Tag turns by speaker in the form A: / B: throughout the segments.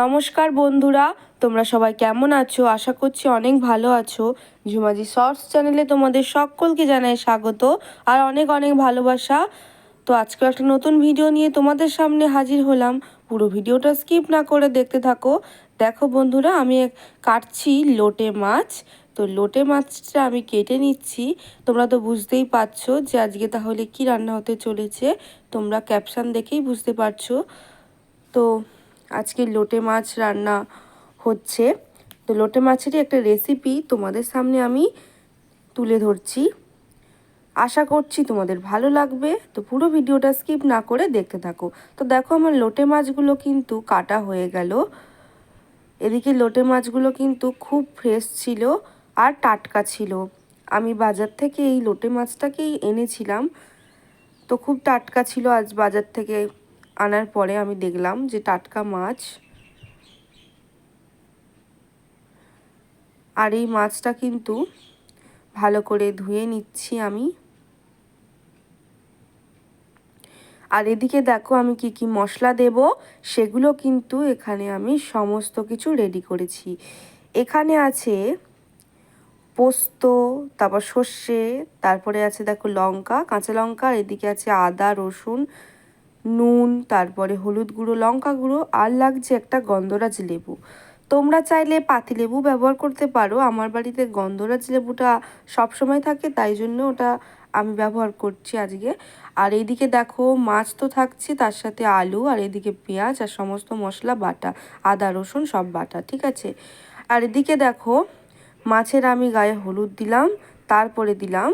A: নমস্কার বন্ধুরা, তোমরা সবাই কেমন আছো? আশা করছি অনেক ভালো আছো। ঝুমাজি শর্টস চ্যানেলে তোমাদের সকলকে জানাই স্বাগত আর অনেক অনেক ভালোবাসা। তো আজকে একটা নতুন ভিডিও নিয়ে তোমাদের সামনে হাজির হলাম। পুরো ভিডিওটা স্কিপ না করে দেখতে থাকো। দেখো বন্ধুরা, আমি কাটছি লোটে মাছ। তো লোটে মাছটা আমি কেটে নিচ্ছি। তোমরা তো বুঝতেই পারছ যে আজকে তাহলে কি রান্না হতে চলেছে। তোমরা ক্যাপশন দেখেই বুঝতে পারছ। তো আজকে লোটে মাছ রান্না হচ্ছে। তো লোটে মাছেরই একটা রেসিপি তোমাদের সামনে আমি তুলে ধরছি। আশা করছি তোমাদের ভালো লাগবে। তো পুরো ভিডিওটা স্কিপ না করে দেখতে থাকো। তো দেখো আমার লোটে মাছগুলো কিন্তু কাটা হয়ে গেল। এদিকে লোটে মাছগুলো কিন্তু খুব ফ্রেশ ছিল আর টাটকা ছিল। আমি বাজার থেকে এই লোটে মাছটাকেই এনেছিলাম। তো খুব টাটকা ছিল আজ বাজার থেকে। আনার পরে আমি দেখলাম যে টাটকা মাছ। আর এই মাছটা কিন্তু ভালো করে ধুয়ে নিচ্ছি আমি। আর এদিকে দেখো আমি কি কি মশলা দেব, সেগুলো কিন্তু এখানে আমি সমস্ত কিছু রেডি করেছি। এখানে আছে পোস্ত, তারপর সর্ষে, তারপরে আছে দেখো লঙ্কা, কাঁচা লঙ্কা এদিকে আছে আদা, রসুন নুন, তারপরে হলুদ গুঁড়ো, লঙ্কা গুঁড়ো আর লাগছে একটা গন্ধরাজ লেবু। তোমরা চাইলে পাতিলেবু ব্যবহার করতে পারো। আমার বাড়িতে গন্ধরাজ লেবুটা সবসময় থাকে, তাই জন্য ওটা আমি ব্যবহার করছি আজকে। আর এইদিকে দেখো, মাছ তো থাকছে, তার সাথে আলু, আর এদিকে পেঁয়াজ, আর সমস্ত মশলা, বাটা, আদা, রসুন, সব বাটা, ঠিক আছে? আর এদিকে দেখো, মাছের আমি গায়ে হলুদ দিলাম, তারপরে দিলাম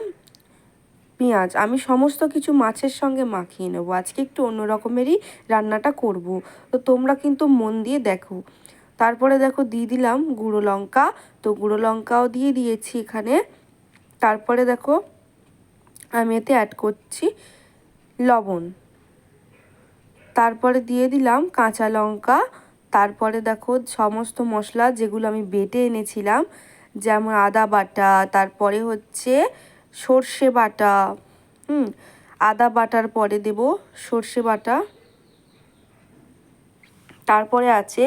A: পেঁয়াজ, আমি সমস্ত কিছু মাছের সঙ্গে মাখিয়ে নেব। আজকে একটু অন্য রকমেরই রান্নাটা করব। তো তোমরা কিন্তু মন দিয়ে দেখো। তারপরে দেখো দিয়ে দিলাম গুঁড়ো লঙ্কা। তো গুঁড়ো লঙ্কাও দিয়ে দিয়েছি এখানে। তারপরে দেখো আমি এতে অ্যাড করছি লবণ। তারপরে দিয়ে দিলাম কাঁচা লঙ্কা। তারপরে দেখো সমস্ত মশলা যেগুলো আমি বেটে এনেছিলাম, যেমন আদা বাটা, তারপরে হচ্ছে সর্ষে বাটা, হুম, আদা বাটার পরে দেব সর্ষে বাটা। তারপরে আছে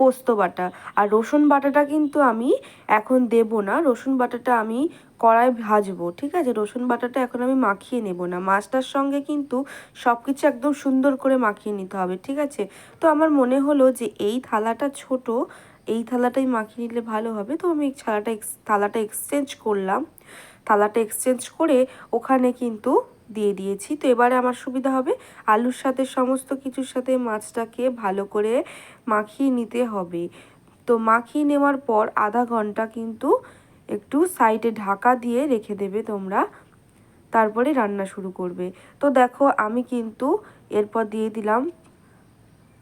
A: পোস্ত বাটা। আর রসুন বাটাটা কিন্তু আমি এখন দেব না। রসুন বাটাটা আমি কড়াই ভাজবো, ঠিক আছে? রসুন বাটাটা এখন আমি মাখিয়ে নেব না। মাছটার সঙ্গে কিন্তু সব কিছু একদম সুন্দর করে মাখিয়ে নিতে হবে, ঠিক আছে? তো আমার মনে হলো যে এই থালাটা ছোট এই থালাটাই মাখিয়ে নিলে ভালো হবে। তো আমি থালাটা থালাটা এক্সচেঞ্জ করলাম। থালাটা এক্সচেঞ্জ করে ওখানে কিন্তু দিয়ে দিয়েছি। তো এবারে আমার সুবিধা হবে। আলুর সাথে সমস্ত কিছুর সাথে মাছটাকে ভালো করে মাখিয়ে নিতে হবে। তো মাখিয়ে নেওয়ার পর আধা ঘণ্টা কিন্তু একটু সাইডে ঢাকা দিয়ে রেখে দেবে তোমরা। তারপরে রান্না শুরু করবে। তো দেখো আমি কিন্তু এরপর দিয়ে দিলাম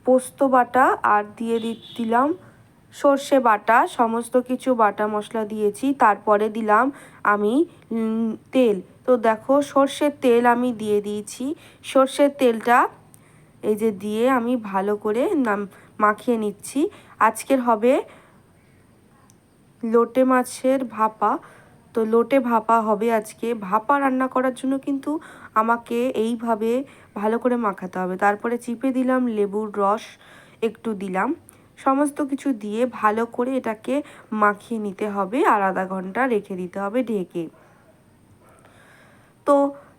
A: পোস্ত বাটা আর দিয়ে দিলাম সর্ষে বাটা, সমস্ত কিছু বাটা মশলা দিয়েছি, তারপরে দিলাম আমি তেল। তো দেখো, সর্ষের তেল আমি দিয়ে দিয়েছি। সর্ষের তেলটা এই যে দিয়ে আমি ভালো করে নাম, মাখিয়ে নিচ্ছি। আজকের হবে লোটে মাছের ভাপা। তো লোটে ভাপা হবে আজকে। ভাপা রান্না করার জন্য কিন্তু আমাকে এইভাবে ভালো করে মাখাতে হবে। তারপরে চিপে দিলাম লেবুর রস, একটু দিলাম। সমস্ত কিছু দিয়ে ভালো করে এটাকে মাখিয়ে নিতে হবে আর আধা ঘণ্টা রেখে দিতে হবে ঢেকে। তো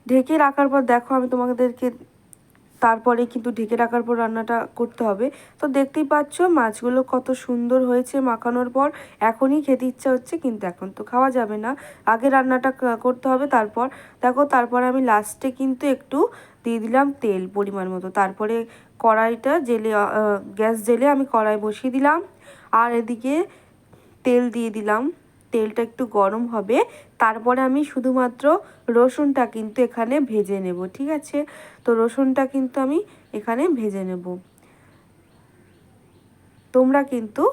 A: ঢেকে রাখার পর দেখো আমি তোমাদেরকে তারপরে কিন্তু ঢেকে রাখার পর রান্নাটা করতে হবে। তো দেখতেই পাচ্ছ, মাছগুলো কত সুন্দর হয়েছে মাখানোর পর। এখনই খেতে ইচ্ছা হচ্ছে, কিন্তু এখন তো খাওয়া যাবে না। আগে রান্নাটা করতে হবে, তারপর দেখো, তারপর আমি লাস্টে কিন্তু একটু দিয়ে দিলাম তেল পরিমাণ মতো। তারপরে কড়াইটা জেলে গ্যাস জেলে আমি কড়াই বসিয়ে দিলাম। আর এদিকে তেল দিয়ে দিলাম। তেলটা একটু গরম হবে, তারপরে আমি শুধুমাত্র রসুনটা কিন্তু এখানে ভেজে নেব, ঠিক আছে? তো রসুনটা কিন্তু আমি এখানে ভেজে নেব। তোমরা কিন্তু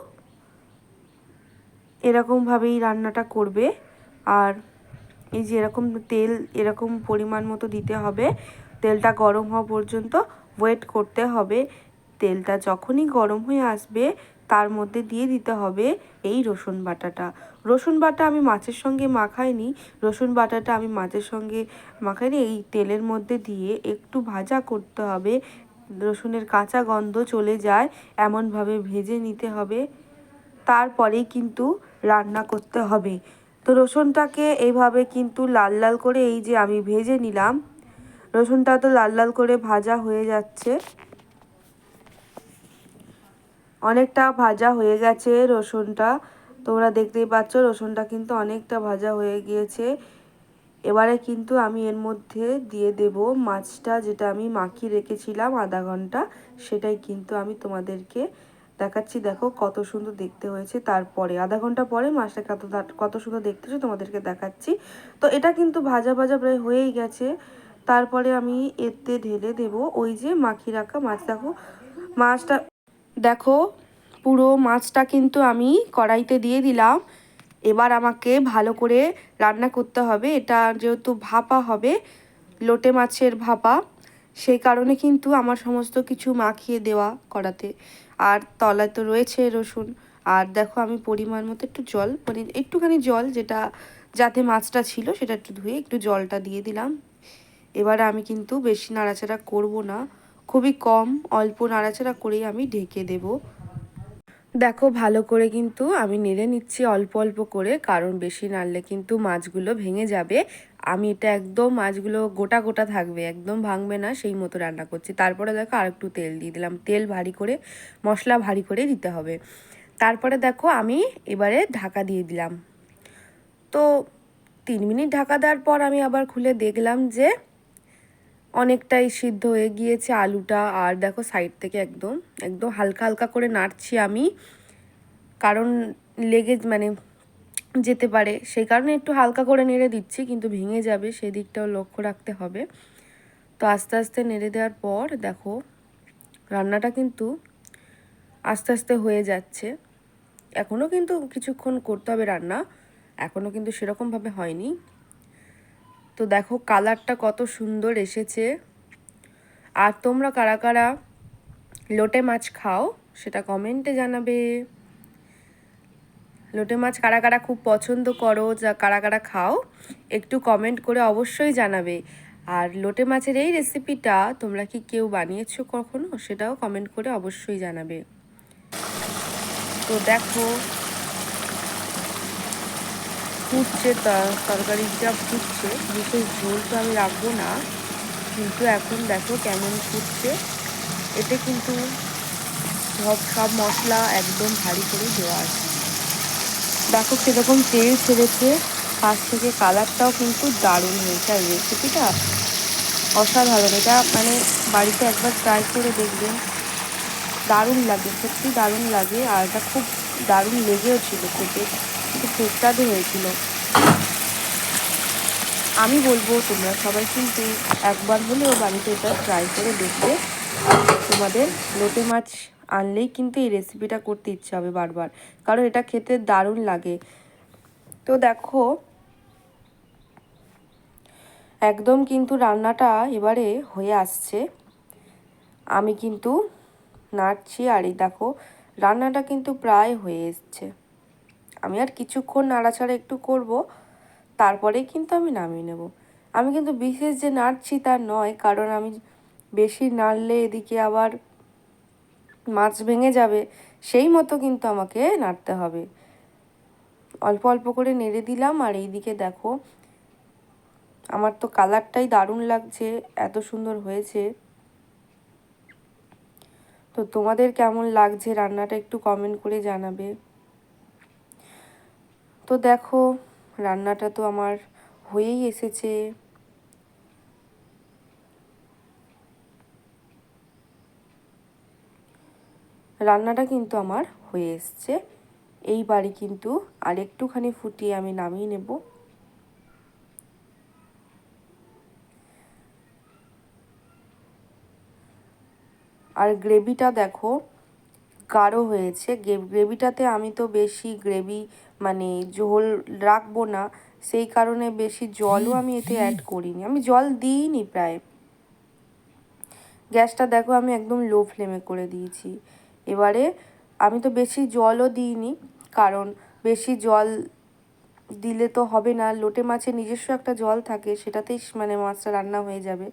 A: এরকমভাবেই রান্নাটা করবে, আর এই যে এরকম তেল এরকম পরিমাণ মতো দিতে হবে, তেলটা গরম হওয়া পর্যন্ত ওয়েট করতে হবে। তেলটা যখনই গরম হয়ে আসবে তার মধ্যে দিয়ে দিতে হবে এই রসুন বাটাটা। রসুন বাটা আমি মাছের সঙ্গে মাখাইনি। রসুন বাটাটা আমি মাছের সঙ্গে মাখাইনি। এই তেলের মধ্যে দিয়ে একটু ভাজা করতে হবে। রসুনের কাঁচা গন্ধ চলে যায়, এমনভাবে ভেজে নিতে হবে। তারপরেই কিন্তু রান্না করতে হবে। তো রসুনটাকে এইভাবে কিন্তু লাল লাল করে এই যে আমি ভেজে নিলাম। রসুনটা তো লাল লাল করে ভাজা হয়ে যাচ্ছে। অনেকটা ভাজা হয়ে গেছে রসুনটা। তোমরা দেখতেই পাচ্ছ রসুনটা কিন্তু অনেকটা ভাজা হয়ে গিয়েছে। এবারে কিন্তু আমি এর মধ্যে দিয়ে দেব মাছটা যেটা আমি মাখিয়ে রেখেছিলাম আধা ঘণ্টা, সেটাই কিন্তু আমি তোমাদেরকে দেখাচ্ছি। দেখো কত সুন্দর দেখতে হয়েছে তারপরে। আধা ঘণ্টা পরে মাছটা কত কত সুন্দর দেখতে হয়েছে তোমাদেরকে দেখাচ্ছি। তো এটা কিন্তু ভাজা ভাজা প্রায় হয়েই গেছে। তারপরে আমি এতে ঢেলে দেব ওই যে মাখিয়ে রাখা মাছ। দেখো মাছটা দেখো, পুরো মাছটা কিন্তু আমি কড়াইতে দিয়ে দিলাম। এবার আমাকে ভালো করে রান্না করতে হবে। এটা যেহেতু ভাপা হবে, লোটে মাছের ভাপা, সেই কারণে কিন্তু আমার সমস্ত কিছু মাখিয়ে দেওয়া কড়াতে। আর তলায় তো রয়েছে রসুন। আর দেখো, আমি পরিমাণ মতো একটু জল মানে একটুখানি জল যেটা, যাতে মাছটা ছিল সেটা একটু ধুয়ে একটু জলটা দিয়ে দিলাম। এবারে আমি কিন্তু বেশি নাড়াচাড়া করব না। খুবই কম, অল্প নাড়াচাড়া করেই আমি ঢেকে দেব। দেখো, ভালো করে কিন্তু আমি নেড়ে নিচ্ছি অল্প অল্প করে, কারণ বেশি নাড়লে কিন্তু মাছগুলো ভেঙে যাবে। আমি এটা একদম মাছগুলো গোটা গোটা থাকবে, একদম ভাঙবে না, সেই মতো রান্না করছি। তারপরে দেখো আর একটু তেল দিয়ে দিলাম। তেল ভারী করে, মশলা ভারী করে দিতে হবে। তারপরে দেখো, আমি এবারে ঢাকা দিয়ে দিলাম। তো তিন মিনিট ঢাকা দেওয়ার পর আমি আবার খুলে দেখলাম যে অনেকটাই সিদ্ধ হয়ে গিয়েছে আলুটা। আর দেখো সাইড থেকে একদম একদম হালকা হালকা করে নাড়ছি আমি। কারণ লেগে মানে যেতে পারে। সেই কারণে একটু হালকা করে নেড়ে দিচ্ছি, কিন্তু ভেঙে যাবে। সেই দিকটাও লক্ষ্য রাখতে হবে। তো আস্তে আস্তে নেড়ে দেওয়ার পর দেখো, রান্নাটা কিন্তু আস্তে আস্তে হয়ে যাচ্ছে। এখনও কিন্তু কিছুক্ষণ করতে হবে রান্না। এখনও কিন্তু সেরকমভাবে হয়নি। তো দেখো কালারটা কত সুন্দর এসেছে। আর তোমরা কারা কারা লোটে মাছ খাও সেটা কমেন্টে জানাবে। লোটে মাছ কারা কারা খুব পছন্দ করো যা কারা কারা খাও একটু কমেন্ট করে অবশ্যই জানাবে। আর লোটে মাছের এই রেসিপিটা তোমরা কি কেউ বানিয়েছো কখনো সেটাও কমেন্ট করে অবশ্যই জানাবে। তো দেখো ফুটছে তরকারিটা ফুটছে বিশেষ ঝোলটা আমি রাখব না। কিন্তু এখন দেখো কেমন ফুটছে। এতে কিন্তু সব সব মশলা একদম ভারী করে দেওয়া আছে। দেখো সেরকম তেল ছেড়েছে। পাশ থেকে কালারটাও কিন্তু দারুণ হয়েছে। আর রেসিপিটা অসাধারণ। এটা মানে বাড়িতে একবার ট্রাই করে দেখবেন। দারুণ লাগে, সত্যি দারুণ লাগে। আর এটা খুব দারুণ লেগেও ছিল খেতে। খুব সুস্বাদু হয়েছিল আমি বলব, তোমরা সবাই কিন্তু একবার হলেও বাড়িতে এটা ট্রাই করে দেখবে। তোমাদের লোটে মাছ আনলেই কিন্তু এই রেসিপিটা করতে ইচ্ছে হবে বারবার। কারণ এটা খেতে দারুণ লাগে। তো দেখো, একদম কিন্তু রান্নাটা এবারে হয়ে আসছে। আমি কিন্তু নাড়ছি আর এই দেখো, রান্নাটা কিন্তু প্রায় হয়ে এসছে। আমি আর কিছুক্ষণ নাড়াচাড়া একটু করব, তারপরেই কিন্তু আমি নামিয়ে নেব। আমি কিন্তু বিশেষ যে নাড়ছি তা নয়, কারণ আমি বেশি নাড়লে এদিকে আবার মাছ ভেঙে যাবে, সেই মতো কিন্তু আমাকে নাড়তে হবে। অল্প অল্প করে নেড়ে দিলাম, আর এইদিকে দেখো, আমার তো কালারটাই দারুণ লাগছে, এত সুন্দর হয়েছে। তো তোমাদের কেমন লাগছে? রান্নাটা একটু কমেন্ট করে জানাবে। তো দেখো, রান্নাটা তো আমার হয়েই এসেছে। রান্নাটা কিন্তু আমার হয়ে এসছে। এইবারে কিন্তু আর একটুখানি ফুটিয়ে আমি নামিয়ে নেব। আর গ্রেভিটা দেখো গাঢ় হয়েছে। গ্রেভিটাতে আমি তো বেশি গ্রেভি মানে ঝোল রাখব না সেই কারণে বেশি জলও আমি এতে অ্যাড করিনি। আমি জল দিইনি প্রায়। গ্যাসটা দেখো আমি একদম লো ফ্লেমে করে দিয়েছি। এবারে আমি তো বেশি জলও দিইনি কারণ বেশি জল দিলে তো হবে না। লোটে মাছের নিজস্ব একটা জল থাকে সেটাতেই মানে মাছটা রান্না হয়ে যাবে।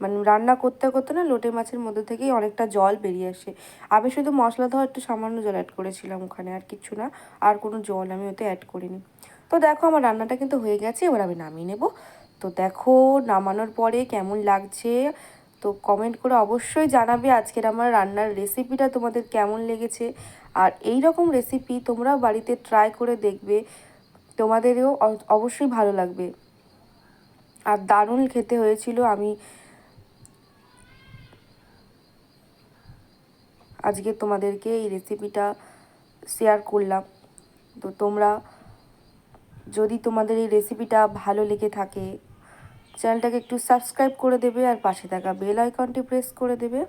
A: মানে রান্না করতে করতে না লোটে মাছের মধ্যে থেকেই অনেকটা জল বেরিয়ে আসে। আমি শুধু মশলা দেওয়া একটু সামান্য জল অ্যাড করেছিলাম ওখানে, আর কিছু না। আর কোনো জল আমি ওতে অ্যাড করিনি। তো দেখো আমার রান্নাটা কিন্তু হয়ে গেছে, এবার আমি নামিয়ে নেব। তো দেখো নামানোর পরে কেমন লাগছে? তো কমেন্ট করে অবশ্যই জানাবে আজকের আমার রান্নার রেসিপিটা তোমাদের কেমন লেগেছে। আর এই রকম রেসিপি তোমরা বাড়িতে ট্রাই করে দেখবে। তোমাদেরও অবশ্যই ভালো লাগবে। আর দারুণ খেতে হয়েছিল। আমি আজকে তোমাদেরকে এই রেসিপিটা শেয়ার করলাম। তো তোমরা যদি তোমাদের এই রেসিপিটা ভালো লেগে থাকে চ্যানেলটাকে একটু সাবস্ক্রাইব করে দেবে আর পাশে থাকা বেল আইকনটি প্রেস করে দেবে।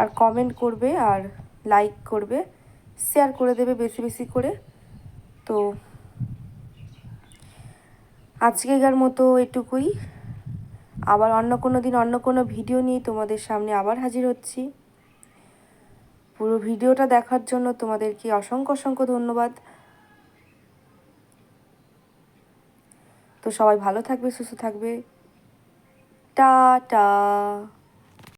A: আর কমেন্ট করবে আর লাইক করবে শেয়ার করে দেবে বেশি বেশি করে। তো আজকেকার মতো এটুকুই। আবার অন্য কোনো দিন অন্য কোনো ভিডিও নিয়ে তোমাদের সামনে আবার হাজির হচ্ছি। পুরো ভিডিওটা দেখার জন্য তোমাদেরকে অসংখ্য অসংখ্য ধন্যবাদ। তো সবাই ভালো থাকবে, সুস্থ থাকবে। টা টা